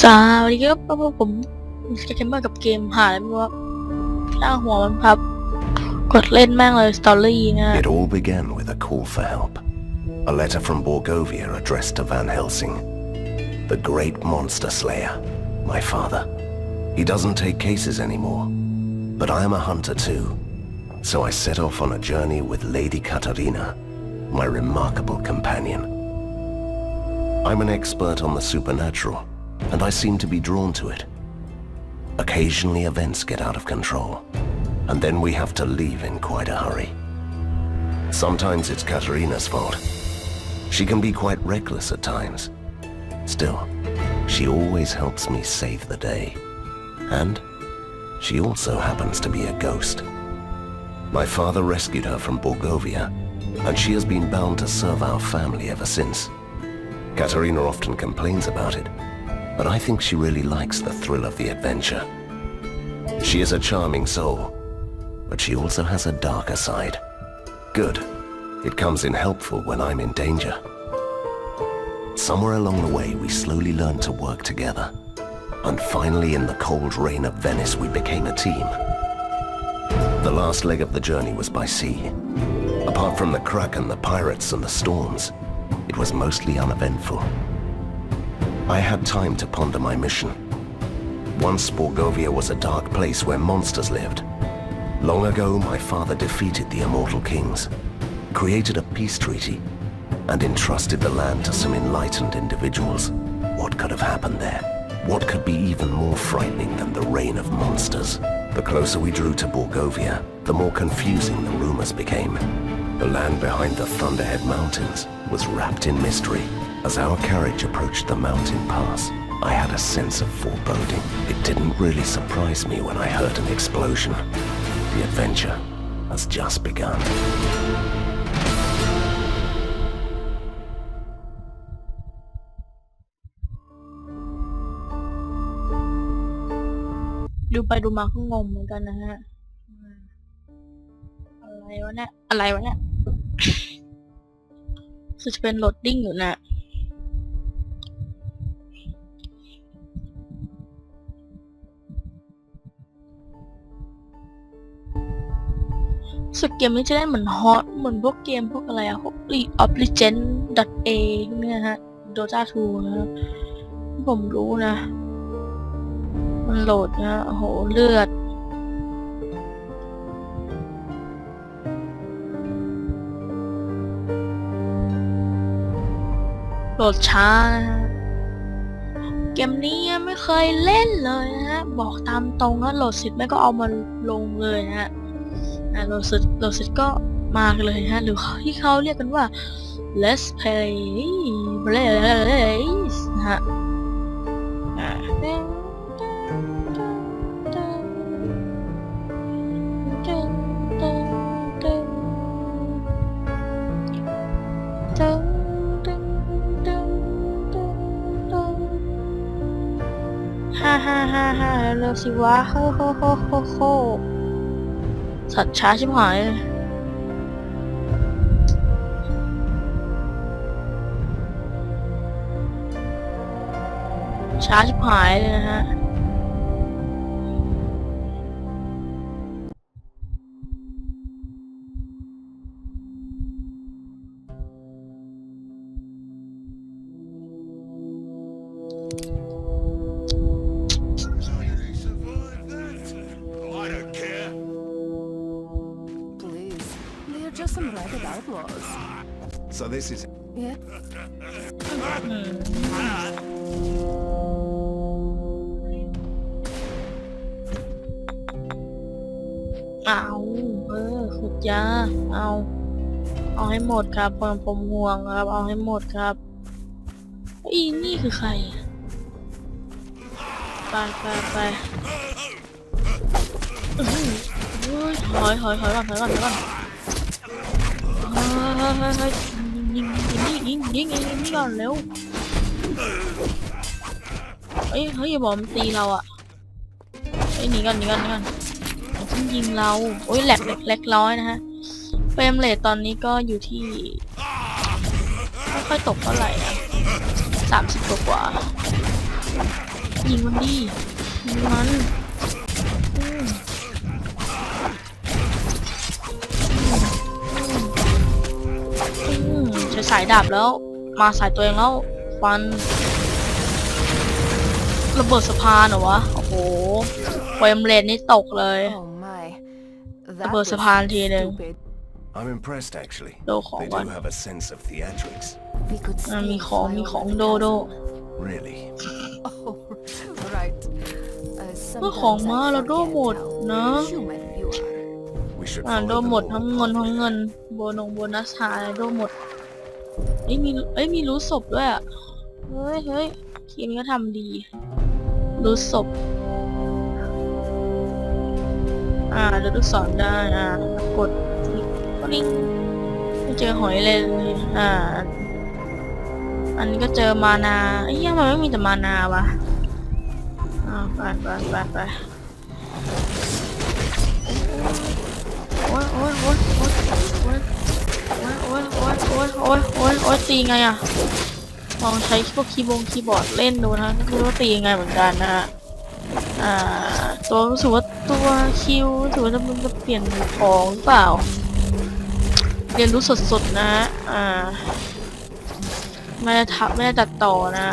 สวัสดีครับพบกับผมสเกมเมอร์กับเกมหาอะไรไม่รู้ว่าช่างหัวมันครับ กดเล่นแม่งเลยสตอรี่นะ It all began with a call for help. A letter from Borgovia addressed to Van Helsing, the great monster slayer, my father. He doesn't take cases anymore, but I am a hunter too. So I set off on a journey with Lady Katarina, my remarkable companion. I'm an expert on the supernatural, and I seem to be drawn to it. Occasionally events get out of control, and then we have to leave in quite a hurry. Sometimes it's Katerina's fault. She can be quite reckless at times. Still, she always helps me save the day. And she also happens to be a ghost. My father rescued her from Borgovia, and she has been bound to serve our family ever since. Katerina often complains about it, but I think she really likes the thrill of the adventure. She is a charming soul, but she also has a darker side. Good. It comes in helpful when I'm in danger. Somewhere along the way, we slowly learned to work together. And finally, in the cold rain of Venice, we became a team. The last leg of the journey was by sea. Apart from the Kraken, the pirates, and the storms, it was mostly uneventful. I had time to ponder my mission. Once Borgovia was a dark place where monsters lived. Long ago, my father defeated the Immortal Kings, created a peace treaty, and entrusted the land to some enlightened individuals. What could have happened there? What could be even more frightening than the reign of monsters? The closer we drew to Borgovia, the more confusing the rumors became. The land behind the Thunderhead Mountains was wrapped in mystery. As our carriage approached the mountain pass, I had a sense of foreboding. It didn't really surprise me when I heard an explosion. The adventure has just begun. ดูไปดูมาก็งงเหมือนกันนะฮะอืมอะไรวะเนี่ย อะไรวะเนี่ยคือจะเป็นโหลดดิ้งอยู่นะ เกมนี้จะได้เหมือนฮอตเหมือนพวกเกมพวกอะไรอะพวก League of Legends .a เนี้ยฮะ Dota 2นะฮะผมรู้นะ มันโหลดนะโอ้โหเลือดโหลดช้านะฮะเกมนี้ยังไม่เคยเล่นเลยนะฮะ บอกตามตรงนะโหลดเสร็จแม่ก็เอามาลงเลยนะฮะ อะโหลดเสร็จโหลดเสร็จก็มากันเลยฮะหรือที่เขาเรียกกันว่า let's play play นะฮะฮ่าฮ่าฮ่าฮ่าเร็วสิวะโฮโฮโฮโฮโฮ สัตว์ช้าชิบหายเลยช้าชิบหายเลยนะฮะ เอาเออขุดยาเอา เอาให้หมดครับผมผมห่วงครับ เอาให้หมดครับอีนี่คือใครไปไปไปอือเฮ้ยถอยถอยถอยก่อนถอยก่อนถอยก่อนเฮ้ยเฮ้ยเฮ้ยยิงยิงยิงยิงยิงก่อนเร็วเฮ้ยเฮ้ยอย่าบอกมันตีเราอะเฮ้ยหนีก่อนหนีก่อนหนีก่อน มันยิงเราโอ้ยแหลกเล็กร้อยนะฮะเฟรมเรทตอนนี้ก็อยู่ที่ไม่ค่อยตกเท่าไหร่อะสามสิบกว่ายิงมันดิยิงมันอืมอืมใช้สายดาบแล้ว มาสายตัวเองแล้วฟันระเบิดสะพานเหรอวะ โอ้โหเฟรมเรทนี่ตกเลย Oh my. That Double was sapa ทีหนึ่ง stupid. I'm impressed, actually. โดของ They ก่อน do have a sense of theatrics. We could อะมี steal ของมี Viola ของ the โดโด castle. Really? Oh, right. Uh, ก็ของ sometimes มา I เราโด forget หมด how นะ human you are. We should อ่า follow โด the หมด law ทั้งเงิน of ทั้งเงิน contact. โบนงโบนัสหาอะไรโดหมดเอ้ยมีเอ้ยมีรู้ศพด้วยอะเฮ้ยเฮ้ยทีมก็ทำดี รู้ศพ อ่าเดี๋ยวลูกศรได้อ่ากดก็ลิงไม่เจอหอยเลยอ่า อันนี้ก็เจอมานาไอ้ยังมันไม่มีแต่มานาวะอ่าไปไปไปไปโอ้ยโอ้ยโอ้ยโอ้ยโอ้ยโอ้ยโอ้ยโอ้ยโอ้ยโอ้ยโอ้ยตีไงอะลองใช้พวกคีย์บงคีย์บอร์ดเล่นดูนะไม่รู้ว่าตียังไงเหมือนกันนะฮะอ่า ตัวรู้สึกว่าตัวคิวรู้สึกว่าจะมันจะเปลี่ยนของเปล่า เรียนรู้สดๆนะ อ่า ไม่ได้ทับไม่ได้ตัดต่อนะ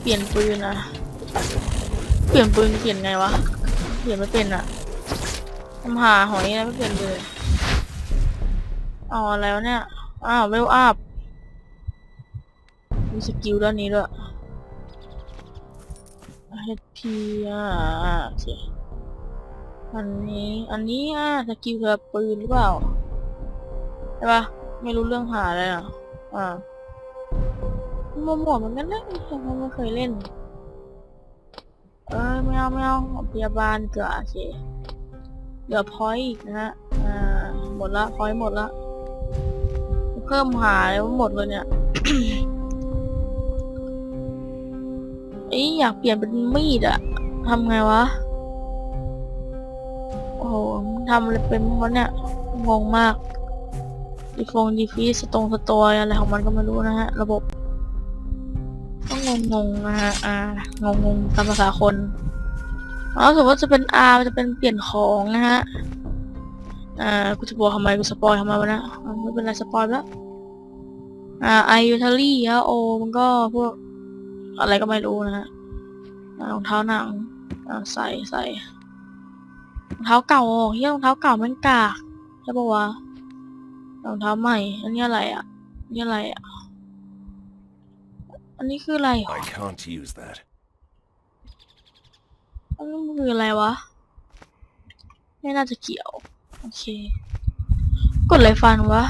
เปลี่ยนปืนนะ เปลี่ยนปืนเปลี่ยนไงวะ เปลี่ยนไม่เป็นอะทำหาหอยนะไม่เปลี่ยนเลยอ๋ออะไรวเนี่ย อ้าวเวลอัพมีสกิลด้านนี้ด้วย HP อ่าอันนี้ อันนี้อะสกิลเธอปืนหรือเปล่าใช่ปะไม่รู้เรื่องหาเลยอะอ่ามัวมัวๆเหมือนกันนะยังไม่เคยเล่น เออไม่เอาไม่เอาพยาบาลเกือโอเคเหลือพอยต์อีกนะฮะอ่าหมดละพอยต์หมดละเพิ่มหาเลยว่าหมดเลยเนี่ย เอ้ยอยากเปลี่ยนเป็นมีดอะทำไงวะ โอ้โหทำอะไรเป็นวะเนี่ย งงมาก ดีฟงดีฟีสตรงสตอยอะไรของมันก็ไม่รู้นะฮะ ระบบต้องงงนะฮะ อ่า งงงตามภาษาคนอ๋อถือว่าจะเป็น R จะเป็นเปลี่ยนของนะฮะ อ่า กูจะบอกทำไม กูสปอยทำไมวะนะไม่เป็นไรสปอยแล้ว อ่า ไอยูทารี่ฮะโอ มันก็พวก อะไรก็ไม่รู้นะฮะอ่ารองเท้าหนังอ่าใส่ใส่รองเท้าเก่าอ๋อเฮียรองเท้าเก่าแมันกากใช่ปะวะรองเท้าใหม่ อันนี้อะไรอะอันนี่อะไรอะ อันนี้คืออะไรหรอ I can't use that. อันนี้มันคืออะไรวะ ไม่น่าจะเกี่ยว โอเค กดอะไรฟันวะ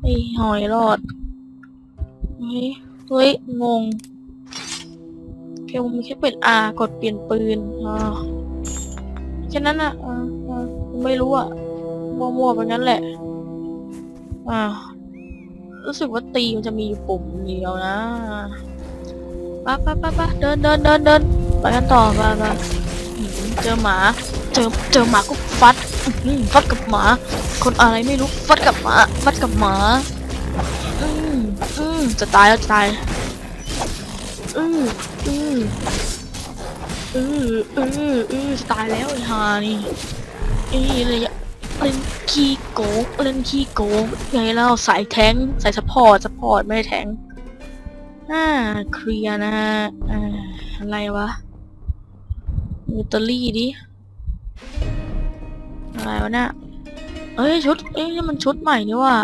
ไอหอยรอด เฮ้ย เฮ้ย งงเพียงมีแค่เป็น R กดเปลี่ยนปืนอ่าแค่นั้นอะอ่าไม่รู้อะมั่วๆไปงั้นแหละ อ่า รู้สึกว่าตีมันจะมีอยู่ปุ่มเดียวนะปไปไปไปเดินเดินเดินเดินไปกันต่อไปไปอื้อหือเจอหมา เจอเจอหมาก็ฟัดฟัดกับหมา คนอะไรไม่รู้ ฟัดกับหมา ฟัดกับหมา อืมอืมจะตายแล้วจะตาย อืออืออืออืออือตายแล้วไอห่านี่ไอ้เลยเล่นขี้โกงเล่นขี้โกงไงเล่าสายแทงสายสปอร์ตสปอร์ตไม่ได้แทงอ่าเคลียนะอ่าอะไรวะมิตอรี่ดิอะไรวะเนี่ยเอ้ยชุดเอ้ยมันชุดใหม่นี่ว่ะ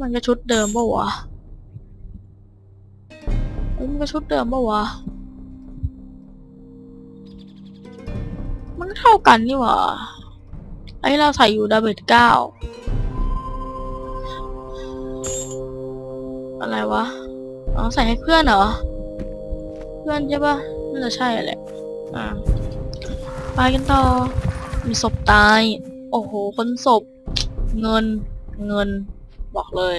มันก็ชุดเดิมปะวะ เอ้ยมันก็ชุดเดิมปะวะ มันก็เท่ากันนี่หว่าไอ้เราใส่อยู่ดาเมจเก้า อะไรวะ อ๋อใส่ให้เพื่อนเหรอ เพื่อนใช่ปะน่าจะใช่แหละ อ่า ไปกันต่อ มีศพตาย โอ้โห คนศพ เงิน เงิน บอกเลย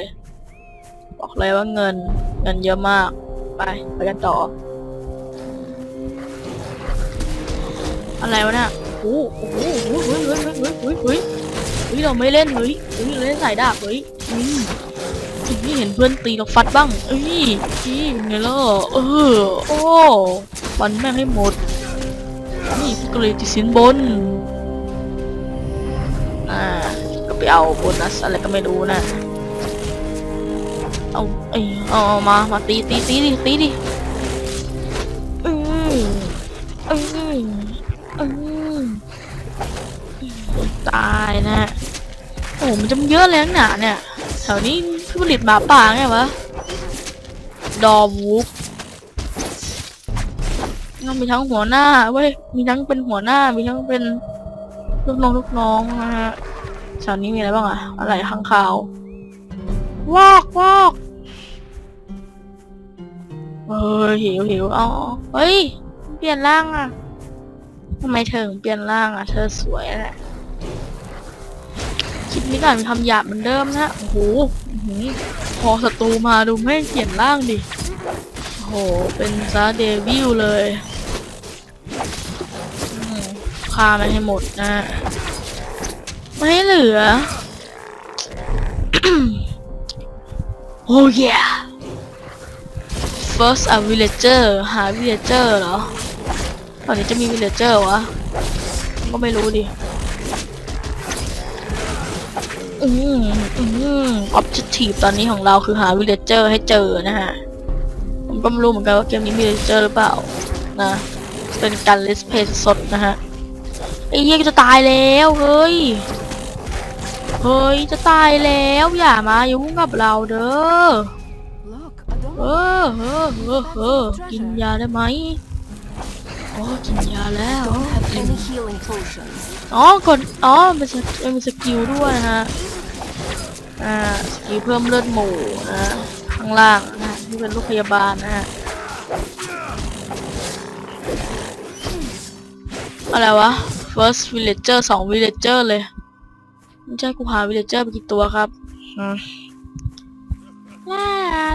บอกเลยว่าเงิน เงินเยอะมาก ไปไปกันต่อ อะไรวะเนี่ยโอ้โหโอ้โหเฮ้ยเฮ้ยเฮ้ยเฮ้ยเฮ้ยเฮ้ยเราไม่เล่นเฮ้ยเฮ้ยเล่นสายดาบเฮ้ยอืมนี่เห็นเพื่อนตีเราฟัดบ้างเอ้ยนี่เป็นไงล่ะเออโอ้ฟันแม่งให้หมด นี่สกรีติสินบน อ่า ก็ไปเอาโบนัสอะไรก็ไม่รู้นะ เอาเอ้ยเอามา มาตีตีตีดิตีดิออเออเอตายนะ โอ้มันจะเยอะเลยนหนาเนี่ย แถวนี้ผู้ผลิตหมาป่าไงวะ ดอวูฟก็มีทั้งหัวหน้าเว้ย มีทั้งเป็นหัวหน้า มีทั้งเป็นลูกน้องลูกน้องนะฮะแถวนี้มีอะไรบ้างอะอะไรข้างข่าววอกวอก เฮ้ยหิวหิวอาเอเฮ้ย เปลี่ยนร่างอะทำไมเธอถึงเปลี่ยนร่างอะเธอสวยแหละคลิปนี้ก็อาจมีคำหยาบเหมือนเดิมนะโอ้โหพอศัตรูมาดูไม่เปลี่ยนร่างดิโอ้โห เป็นซาเดวิลเลยฆ่ามันให้หมดนะ ไม่เหลือ โอ้ yeah first a villager หา villager เหรอ ตอนนี้จะมี villager วะ ก็ไม่รู้ดิ อืมอืม objective ตอนนี้ของเราคือหา villager ให้เจอนะฮะ ผมก็ไม่รู้เหมือนกันว่าเกมนี้มี villager หรือเปล่า นะ เป็นการ let's play สดนะฮะ ไอ้เหี้ยจะตายแล้วเฮ้ยเฮ้ย จะตายแล้วอย่ามายุ่งกับเราเด้อ เออเออเออเออกินยาได้ไหมโอ้กินยาแล้วอ๋อกดอ๋อมันสมันมีสกิลด้วยนะฮะอ่าสกิลเพิ่มเลือดหมูนะข้างล่างนะที่เป็นลูกพยาบาลนะฮะอะไรวะ first villager สอง villager เลยไม่ใช่กูหา villager ไปกี่ตัวครับลา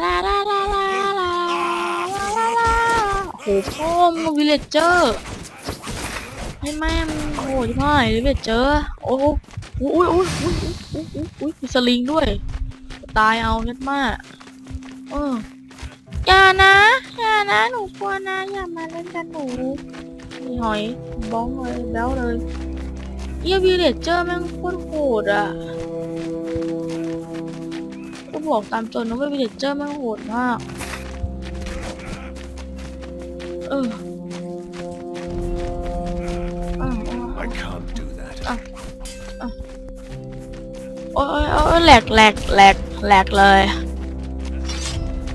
ลาลาลา โอ้โหพ่อมึง villager ให้แม่งโอ้ยพ่ายเลย villager โอ้โหอุ้ยอุ้ยอุ้ยอุ้ยอุ้ยอุ้ยมีสลิงด้วย ตายเอาเน็ดมากเอออย่านะอย่านะหนูกลัวนะอย่ามาเล่นกันหนูมีหอยบ้องเลยแบ้วเลยเยี่ยวีเลเจอร์แม่งโคตรโหดอะก็บอกตามตัวนะว่าวีเลเจอร์แม่งโหดมาก ออเออเออ I can't do that. โอ้ยโอ้ยแหลกแหลกแหลกแหลกเลย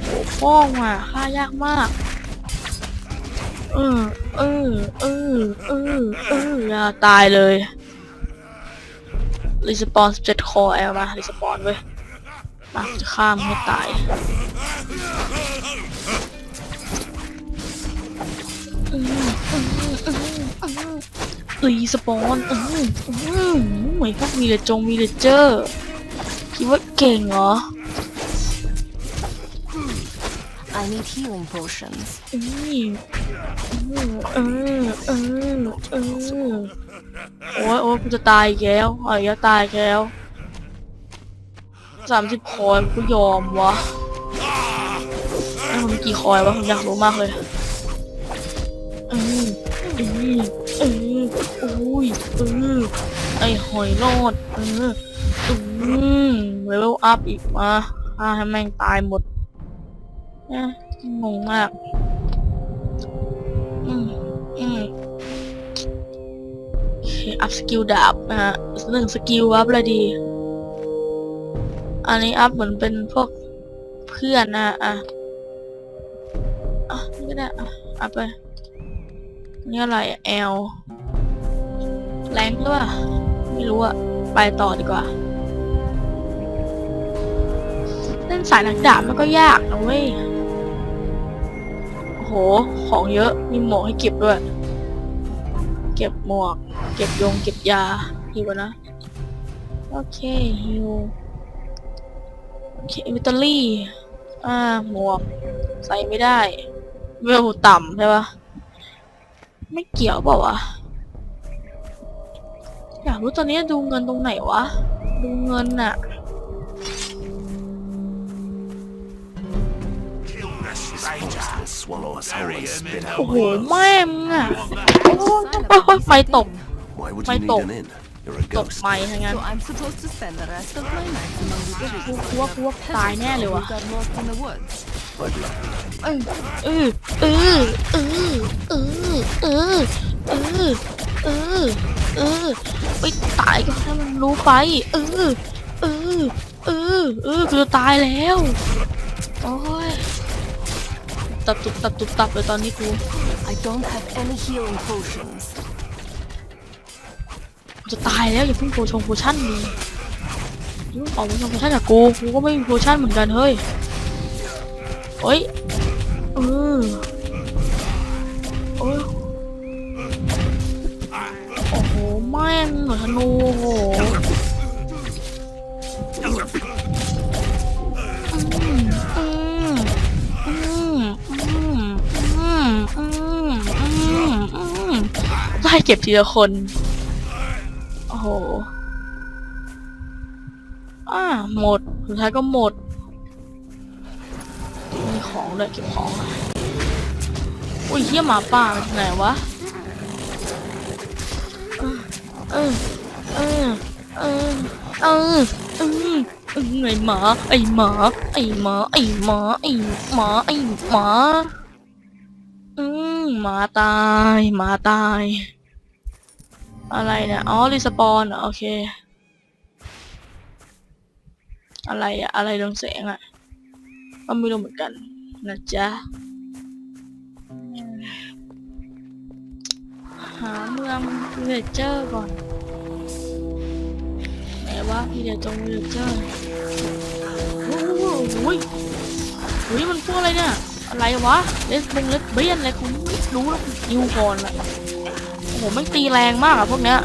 โอ้ฟ้องอะฆ่ายากมาก เออเออเออเออเอออย่าตายเลยรีสปอน17คอแอลมารีสปอนเว้ยมาจะฆ่ามนให้ตาย รีสปอนอืออือเหมือนพวกมีเลจงมีเลเจอร์คิดว่าเก่งเหรอ I need healing potions. อืมเออเออเออโอ้ยโอ้ยกูจะตายแล้วอ๋อยจะตายแล้วสามสิบคอยกูยอมวะไอ้ผมกี่คอยวะผมอยากรู้มากเลย เออเออเออโอ้ยเออไอหอยรอดเอออืมเลเวลอัพอีกมาฆ่าให้แม่งตายหมดนี่ยงงมากอืมอืมอเคอัพสกิลดาบนะฮะหนึ่งสกิลอัพเลยดี อันนี้อัพเหมือนเป็นพวกเพื่อนนะอะอะนี่ก็ได้อะอัพไป นี่อะไรแอลแรงหรือเปล่าไม่รู้อะไปต่อดีกว่า เล่นสายหนักดาบมันก็ยากนะเว้ยโอ้โห ของเยอะ มีหมวกให้เก็บด้วย เก็บหมวก เก็บยง เก็บยาฮิวนะ โอเคฮิว โอเคอินเวนทอรี่อ่า หมวก ใส่ไม่ได้ เวลต่ำใช่ปะ ไม่เกี่ยวเปล่าวะอยากรู้ตอนนี้ดูเงินตรงไหนวะ ดูเงินอะโอ้โหแม่งอะโอ้ยไฟตก Why ก You're a ตก ghost. ไม้ทั้งนั้น So I'm supposed to spend the rest of my night among the กู trees. กูว่ากูว่าตายแน่เลยว่ะ You got lost in the woods. I'd love to. เออเออเออเออเออเออเออเออเออไปตายก็ให้มันรู้ไป เออเออเออเออกูจะตายแล้วโอ้ยตับตุบตับตุบตับเลยตอนนี้กู I don't have any healing potions. จะตายแล้วอย่าเพิ่งโพชงโพชั่นดีมึงออกโาทำโพชั่นจากกูกูก็ไม่มีโพชั่นเหมือนกันเฮ้ยเฮ้ยเออโอ้โหแมงหนูธนูโอ้โหไล่เก็บทีละคน โหอ่าหมด สุดท้ายก็หมด มีของด้วยเก็บของอะอุ้ยเฮียหมาป่าไหนวะเออเออ เออ เออ เออ เออไอหมา ไอหมา ไอหมา ไอหมา ไอหมา ไอหมา อืมหมาตาย หมาตาย อะไรเนี่ย อ๋อ รีสปอนเหรอโอเค อะไรอะอะไรเรืองแสงอะก็ไม่รู้เหมือนกัน นะจ๊ะ หาเมืองวิลเลเจอร์ก่อน ไหนวะพี่เดียวจงวิลเลเจอร์โอ้โหโอ้ยโอ้ยมันพวกอะไรเนี่ย อะไรวะเลสบงเลสเบียนอะไรคุณไม่รู้แล้วคุณยิวก่อนละ โอ้โหไม่งตีแรงมากอะพวกเนี้ย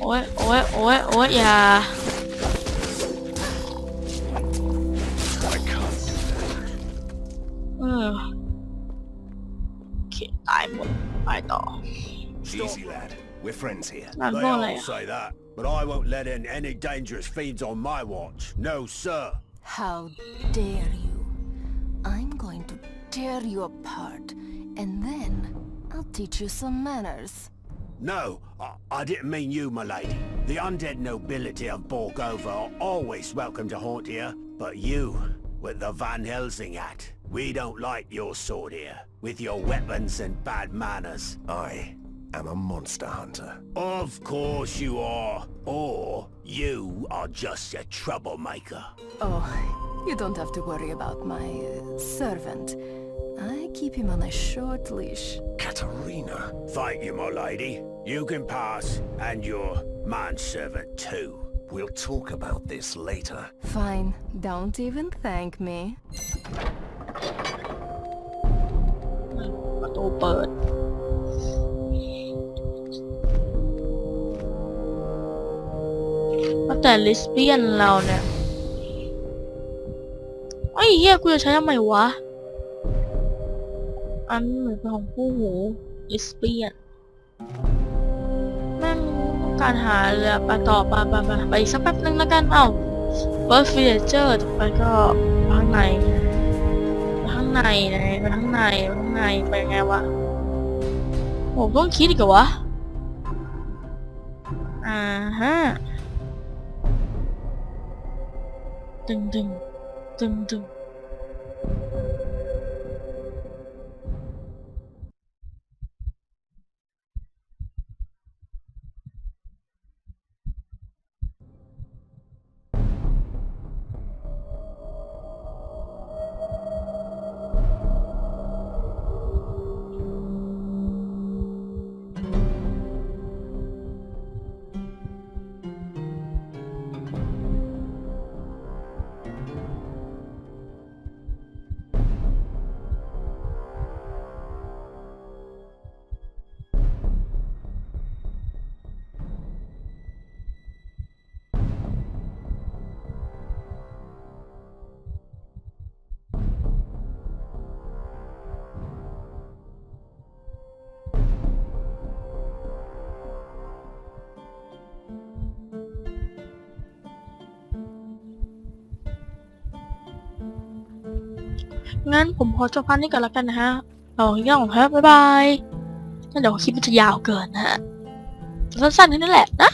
โอ้ยโอ้ยโอ้ยโอ้ยอย่า I can't. เออโอเคตายหมดไปต่อ Easy, lad. We're friends here. นั่น They พวกอะไร all อะ say that, but I won't let in any dangerous fiends on my watch. No, sir. How dare you? I'm going to tear you apart, and then I'll teach you some manners. No, I, I didn't mean you, my lady. The undead nobility of Borgova are always welcome to haunt here, but you, with the Van Helsing hat, we don't like your sort here, with your weapons and bad manners. I am a monster hunter. Of course you are, or you are just a troublemaker. Oh, you don't have to worry about my uh, servant. I keep him on a short leash. Katarina. Thank you, my lady. You can pass, and your manservant too. We'll talk about this later. Fine, don't even thank me. ประตูเปิด ว่าแต่ลิสเบียนเราเนี่ยไอ้ยเฮียกูจะใช้ทำไมวะ อันเหมือนของผู้หูลิสเบียนแม่งต้องการหาเรือไปต่อไปไปไปไปอีกสักแป๊บนึงแล้วกันเอ้าเบิร์ดฟิเจอร์ไปก็ข้างในข้างในไหนไปข้างในข้างในไปไงวะผมต้องคิดอีกเหรอวะอ่าฮะตึงตึงตึงตึง งั้นผมขอจบพันนี้ก่อนแล้วกันนะฮะเราเรื่องของครับบ๊ายบายงั้นเดี๋ยวคลิปมันจะยาวเกินนะฮะสั้นๆแค่นั้นแหละนะ